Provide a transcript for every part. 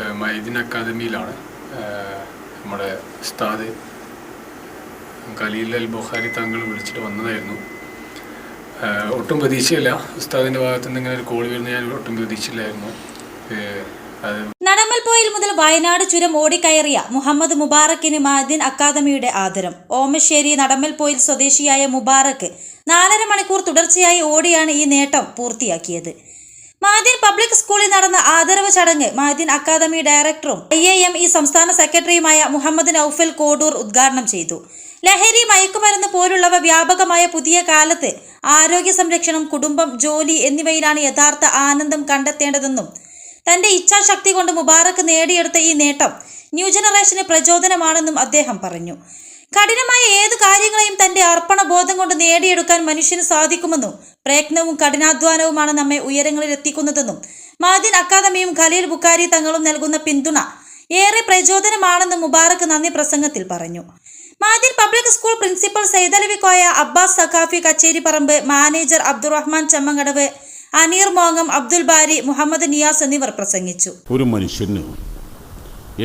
മൈദിൻ അക്കാദമിയിലാണ്. നമ്മുടെ ഉസ്താദ് ഖലീൽ അൽ ബുഖാരി താങ്കൾ വിളിച്ചിട്ട് വന്നതായിരുന്നു. ഒട്ടും പ്രതീക്ഷയില്ല. ഉസ്താദിന്റെ ഭാഗത്തു നിന്ന് ഇങ്ങനെ ഒരു കോൾ വരുന്ന ഞാൻ ഒട്ടും പ്രതീക്ഷയില്ലായിരുന്നു. നടമൽപോയിൽ മുതൽ വയനാട് ചുരം ഓടിക്കയറിയ മുഹമ്മദ് മുബാറക്കിന് മാദിൻ അക്കാദമിയുടെ ആദരം. ഓമശ്ശേരി നടമൽപോയിൽ സ്വദേശിയായ മുബാറക്ക് നാലര മണിക്കൂർ തുടർച്ചയായി ഓടിയാണ് ഈ നേട്ടം പൂർത്തിയാക്കിയത്. മാദിൻ പബ്ലിക് സ്കൂളിൽ നടന്ന ആദരവ് ചടങ്ങ് മാദിൻ അക്കാദമി ഡയറക്ടറും ഐ എ എം ഇ സംസ്ഥാന സെക്രട്ടറിയുമായ മുഹമ്മദ് നൌഫൽ കോഡൂർ ഉദ്ഘാടനം ചെയ്തു. ലഹരി മയക്കുമരുന്ന് പോലുള്ളവ വ്യാപകമായ പുതിയ കാലത്ത് ആരോഗ്യ സംരക്ഷണം കുടുംബം ജോലി എന്നിവയിലാണ് യഥാർത്ഥ ആനന്ദം കണ്ടെത്തേണ്ടതെന്നും തന്റെ ഇച്ഛാശക്തി കൊണ്ട് മുബാറക്ക് നേടിയെടുത്ത ഈ നേട്ടം ന്യൂ ജനറേഷന് പ്രചോദനമാണെന്നും അദ്ദേഹം പറഞ്ഞു. കഠിനമായ ഏത് കാര്യങ്ങളെയും തന്റെ അർപ്പണബോധം കൊണ്ട് നേടിയെടുക്കാൻ മനുഷ്യന് സാധിക്കുമെന്നും പ്രയത്നവും കഠിനാധ്വാനവുമാണ് നമ്മെ ഉയരങ്ങളിൽ എത്തിക്കുന്നതെന്നും മാദിൻ അക്കാദമിയും ഖലീൽ ബുക്കാരി തങ്ങളും നൽകുന്ന പിന്തുണ ഏറെ പ്രചോദനമാണെന്നും മുബാറക്ക് നന്ദി പ്രസംഗത്തിൽ പറഞ്ഞു. Madin public school principal Saithalavi Koya Abbas Saqafi Kacheri Paramba manager Abdurahman Chammangadavu Aneer മോങ്ങം Abdul Bari Muhammad Niyas എന്നിവർ പ്രസംഗിച്ചു. ഒരു മനുഷ്യന്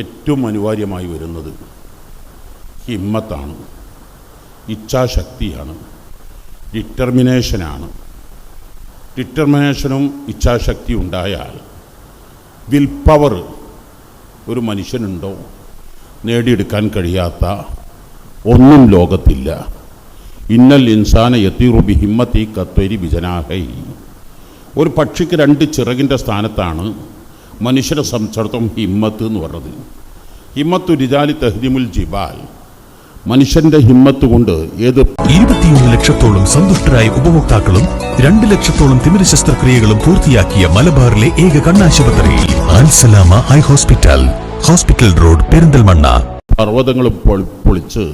ഏറ്റവും അനിവാര്യമായി വരുന്നത് ഹിമ്മത്താണ്. ഇച്ഛാശക്തിയാണ്. ഡിറ്റർമിനേഷനാണ്. ഡിറ്റർമിനേഷനും ഇച്ഛാശക്തി ഉണ്ടായാൽ വിൽ പവർ ഒരു മനുഷ്യനുണ്ടോ? നേടിയെടുക്കാൻ കഴിയാത്ത ഒന്നും ലോകത്തില്ല. ഇന്നൽ ഇൻസാന യത്തീറുബി ഹിമ്മത്തി കത്വരി ബിജനാഹൈ. ഒരു പക്ഷിക്ക് രണ്ട് ചിറകിന്റെ സ്ഥാനത്താണ് മനുഷ്യരെ സംബന്ധിച്ചിടത്തോളം ഹിമ്മത്ത് എന്ന് പറഞ്ഞത്. ഹിമ്മത്തു രിജാലി തഹ്ദിമുൽ ജിബാൽ മനുഷ്യന്റെ ഹിമ്മത്ത് കൊണ്ട് ഏത് ഇരുപത്തിയൊന്ന് ലക്ഷത്തോളം സന്തുഷ്ടരായ ഉപഭോക്താക്കളും രണ്ട് ലക്ഷത്തോളം തിമിര ശസ്ത്രക്രിയകളും പൂർത്തിയാക്കിയ മലബാറിലെ ഏക കണ്ണാശുപത്രി Alsalama eye hospital hospital road Perinthalmanna. പർവതങ്ങളും പൊളിച്ച്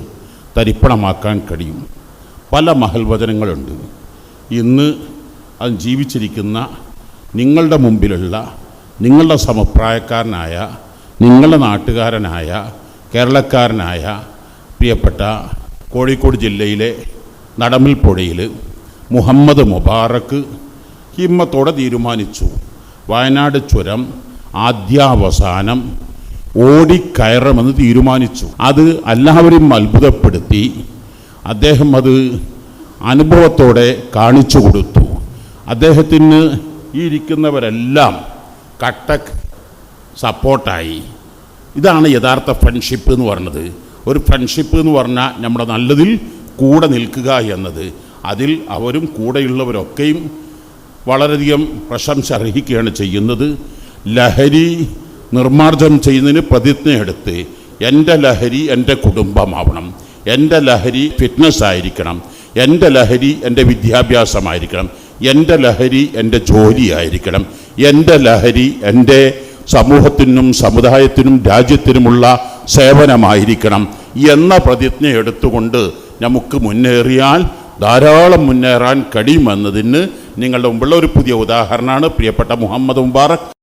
തരിപ്പണമാക്കാൻ കഴിയും. പല മഹൽവചനങ്ങളുണ്ട്. ഇന്ന് അത് ജീവിച്ചിരിക്കുന്ന നിങ്ങളുടെ മുമ്പിലുള്ള നിങ്ങളുടെ സമപ്രായക്കാരനായ നിങ്ങളുടെ നാട്ടുകാരനായ കേരളക്കാരനായ പ്രിയപ്പെട്ട കോഴിക്കോട് ജില്ലയിലെ നടമിൽപ്പുഴയിൽ മുഹമ്മദ് മുബാറക്ക് ഹിമ്മത്തോടെ തീരുമാനിച്ചു. വയനാട് ചുരം ആദ്യാവസാനം ഓടിക്കയറമെന്ന് തീരുമാനിച്ചു. അത് എല്ലാവരെയും അത്ഭുതപ്പെടുത്തി. അദ്ദേഹം അത് അനുഭവത്തോടെ കാണിച്ചു കൊടുത്തു. അദ്ദേഹത്തിന് ഈ ഇരിക്കുന്നവരെല്ലാം കട്ടക് സപ്പോർട്ടായി ഇതാണ് യഥാർത്ഥ ഫ്രണ്ട്ഷിപ്പ് എന്ന് പറയുന്നത്. ഒരു ഫ്രണ്ട്ഷിപ്പ് എന്ന് പറഞ്ഞാൽ നമ്മുടെ നല്ലതിൽ കൂടെ നിൽക്കുക എന്നത്. അതിൽ അവരും കൂടെയുള്ളവരൊക്കെയും വളരെയധികം പ്രശംസ അർഹിക്കുകയാണ് ചെയ്യുന്നത്. ലഹരി നിർമ്മാർജനം ചെയ്യുന്നതിന് പ്രതിജ്ഞയെടുത്ത് എന്റെ ലഹരി എന്റെ കുടുംബമാവണം. എന്റെ ലഹരി ഫിറ്റ്നസ് ആയിരിക്കണം. എന്റെ ലഹരി എന്റെ വിദ്യാഭ്യാസമായിരിക്കണം. എന്റെ ലഹരി എന്റെ ജോലിയായിരിക്കണം എന്റെ ലഹരി എന്റെ സമൂഹത്തിനും സമുദായത്തിനും രാജ്യത്തിനുമുള്ള സേവനമായിരിക്കണം എന്ന പ്രതിജ്ഞ എടുത്തുകൊണ്ട് നമുക്ക് മുന്നേറിയാൽ ധാരാളം മുന്നേറാൻ കഴിയുമെന്നതിന് നിങ്ങളുടെ മുമ്പുള്ള ഒരു പുതിയ ഉദാഹരണമാണ് പ്രിയപ്പെട്ട മുഹമ്മദ് മുബാറക്.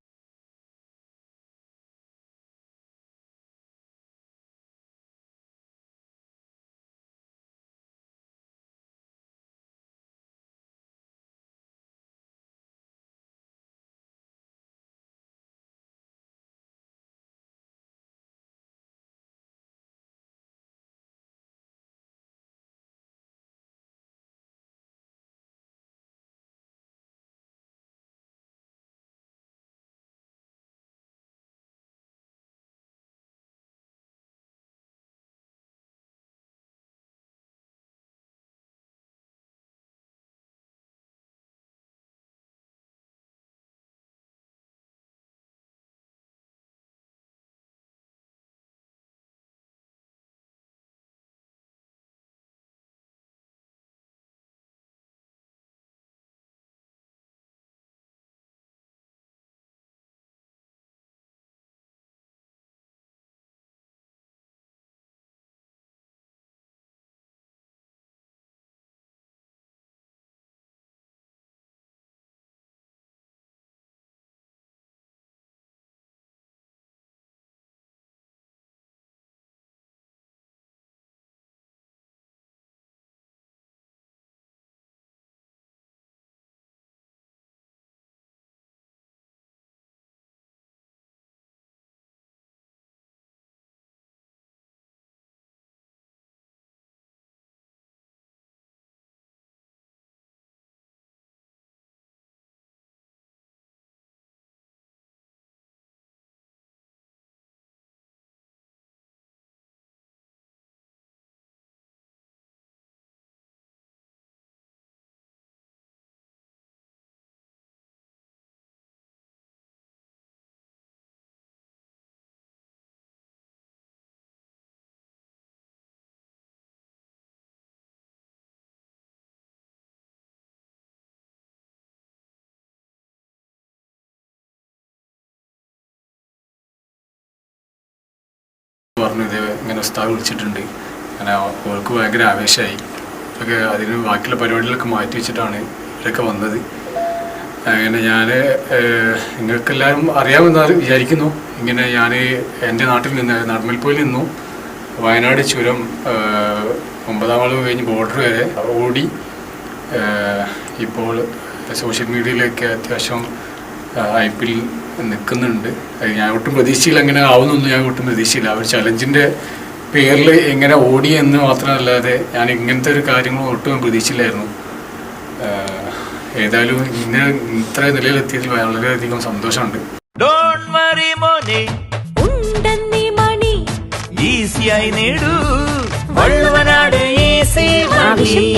ഉസ്താദ് വിളിച്ചിട്ടുണ്ട്. അങ്ങനെ അവർക്ക് ഭയങ്കര ആവേശമായി. ഒക്കെ അതിന് ബാക്കിയുള്ള പരിപാടികളൊക്കെ മാറ്റി വെച്ചിട്ടാണ് ഇവരൊക്കെ വന്നത്. അങ്ങനെ ഞാൻ നിങ്ങൾക്കെല്ലാവരും അറിയാമെന്ന് വിചാരിക്കുന്നു. ഇങ്ങനെ ഞാൻ എന്റെ നാട്ടിൽ നിന്ന് നർമ്മൽപ്പോയിൽ നിന്നു വയനാട് ചുരം ഒമ്പതാം വളവ് കഴിഞ്ഞ് ബോർഡർ വരെ ഓടി ഇപ്പോൾ സോഷ്യൽ മീഡിയയിലൊക്കെ അത്യാവശ്യം ഹൈപ്പിൽ നിൽക്കുന്നുണ്ട്. ഞാൻ ഒട്ടും പ്രതീക്ഷയിൽ അങ്ങനെ ആവുന്നൊന്നും ഞാൻ ഒട്ടും പ്രതീക്ഷയില്ല ആ ഒരു ചലഞ്ചിന്റെ പേരിൽ എങ്ങനെ ഓടി എന്ന് മാത്രമല്ലാതെ ഞാൻ ഇങ്ങനത്തെ ഒരു കാര്യങ്ങൾ ഒട്ടും പ്രതീക്ഷിച്ചില്ലായിരുന്നു. ഏതായാലും ഇങ്ങനെ ഇത്ര നിലയിലെത്തിയതിൽ വളരെയധികം സന്തോഷമുണ്ട്.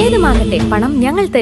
ഏത് മാങ്ങട്ടെ പണം ഞങ്ങൾ തരും.